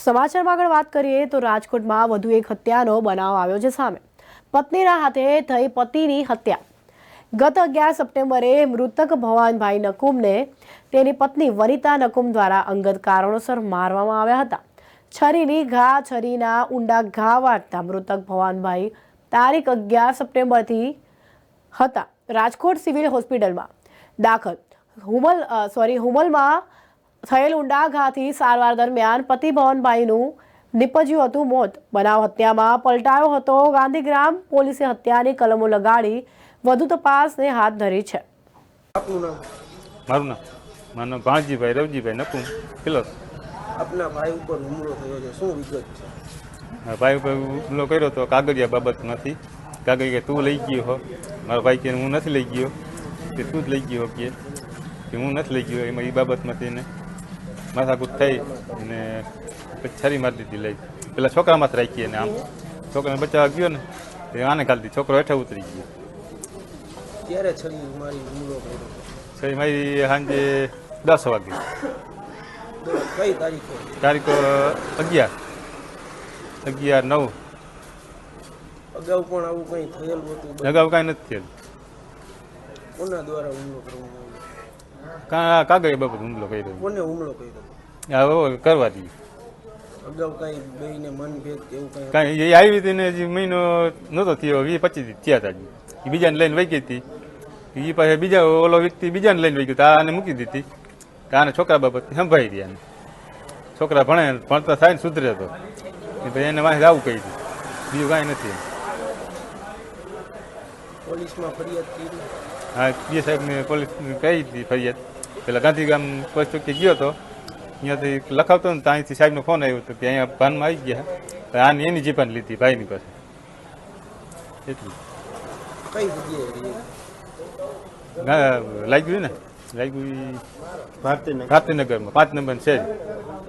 સમાચારમાં આગળ વાત કરીએ તો રાજકોટમાં વધુ એક હત્યાનો બનાવ આવ્યો છે સામે. પત્નીના હાથે થઈ પતિની હત્યા. ગત અગિયાર સપ્ટેમ્બરે મૃતક ભવાનભાઈ નકુમને તેની પત્ની વનિતા નકુમ દ્વારા અંગત કારણોસર મારવામાં આવ્યા હતા. છરીની ઘા, છરીના ઊંડા ઘા વાટતા મૃતક ભવાનભાઈ તારીખ અગિયાર સપ્ટેમ્બરથી હતા. રાજકોટ સિવિલ હોસ્પિટલમાં દાખલ. હુમલ સોરી હુમલમાં થયેલ ઊંડા ઘાથી સારવાર દરમિયાન પતિ ભવનભાઈનું નિપજ્યું હતું મોત. બનાવ હત્યામાં પલટાયો હતો. ગાંધીગ્રામ પોલીસે હત્યાની કલમો લગાડી વધુ તપાસને હાથ ધરી છે. મારું નામ? મારું નામ રવજીભાઈ નકુમ કિલો આપના ભાઈ ઉપર હુમલો થયો છે. શું વિગત છે? ભાઈ ઉપર હુમલો કર્યો તો કાગળિયા બાબત નથી. કાગળિયા તું લઈ ગયો હો. મારો ભાઈ કે હું નથી લઈ ગયો. કે તું જ લઈ ગયો કે? કે હું નથી લઈ ગયો એમાં એ બાબતમાંથી એને માથાકૂટ થઈ અને છરી મારી દીધી લઈ. પેલા છોકરામાં જ રાખીએ ને આમ. છોકરાને બચાવવા ગયો ને તે આને ખાલી છોકરો હેઠે ઉતરી ગયો. ક્યારે છરી મારી હુમલો કર્યો? છરી મારી સાંજે દસ વાગે. કઈ તારીખો? તારીખો અગિયાર. અગિયાર નવ. અગાઉ પણ આવું કંઈ થયેલું હતું? અગાઉ કાંઈ નથી થયેલું. કોના દ્વારા હુમલો કરવામાં કાગળ બાબત હુમલો કર્યો કોને હુમલો કર્યો હવે કરવા દઈએ અગાઉ કાંઈ એવું આવી હતી ને હજી મહિનો નહોતો થયો વીસ પચીસ થયા હતા બીજાને લઈને વહી ગઈ હતી. એ પાસે બીજા ઓલો વ્યક્તિ બીજાને લઈને વહી ગયો આને મૂકી દીધી. આને છોકરા બાબત સંભાળી રહ્યા ને. છોકરા ભણે ભણતા થાય ને સુધરે તો. પછી એને વાંહે આવું કહી દીધું. બીજું કાંઈ નથી. પોલીસમાં ફરિયાદ કરી. હા પીએ સાહેબને પોલીસ કહી હતી ફરિયાદ? પેલા ગાંધીગામ પોસ્ટ ચોકી ગયો હતો અહીંયાથી લખાવતો ને તો અહીંથી સાહેબનો ફોન આવ્યો હતો કે અહીંયા ભાનમાં આવી ગયા. આની એની જીપાન લીધી ભાઈની પાસે. એટલું. કઈ જગ્યાએ લાગ્યું ને લાગ્યું ભારતીનગરમાં પાંચ નંબર છે.